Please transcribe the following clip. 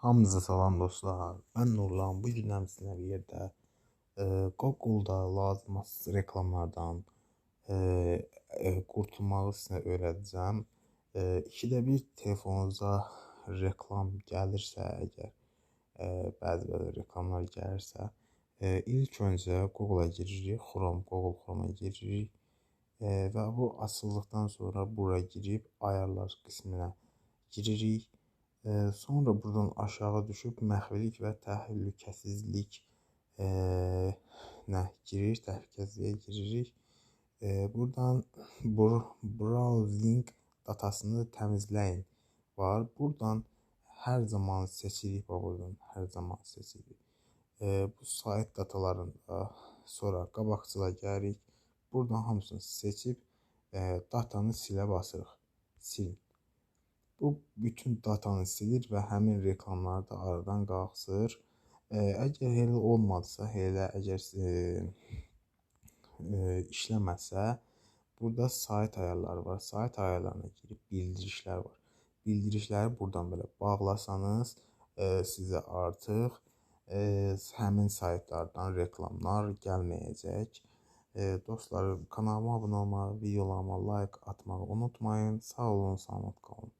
Hamınıza salam dostlar. Mən Nurlan. Bu gün sizə bir yerdə e, Google-da lazımatsız reklamlardan e, e, qurtulmağı sizə öyrədəcəm. E, ikidə bir telefonunuza reklam gəlirsə, əgər e, bəzi belə reklamlar gəlirsə, e, ilk öncə Google-a giririk, Chrome, Google Chrome-a giririk e, və bu açıldıqdan sonra bura girib ayarlar qisminə giririk. Sonra buradan aşağı düşüb məxfilik və təhlükəsizlik nə girir, təhlükəsizliyə giririk. Buradan bur browsing datasını təmizləyin var. Buradan hər zaman seçirik və buradan hər zaman seçirik. E, bu sayt datalarında sonra qabaqcıla gəlirik. Buradan hamısını seçib e, datanı silə basırıq. Sil. Bu bütün datanı silir və həmin reklamları da aradan qalxır. Əgər elə olmadısa, elə əgər e, e, işləməsə, burada sayt ayarları var. Sayt ayarlarına girib bildirişlər var. Bildirişləri buradan belə bağlasanız, e, sizə artıq e, həmin saytlardan reklamlar gəlməyəcək. E, dostlar, kanalıma abunə olmağı, videolarıma like atmağı unutmayın. Sağ olun, salamat qalın.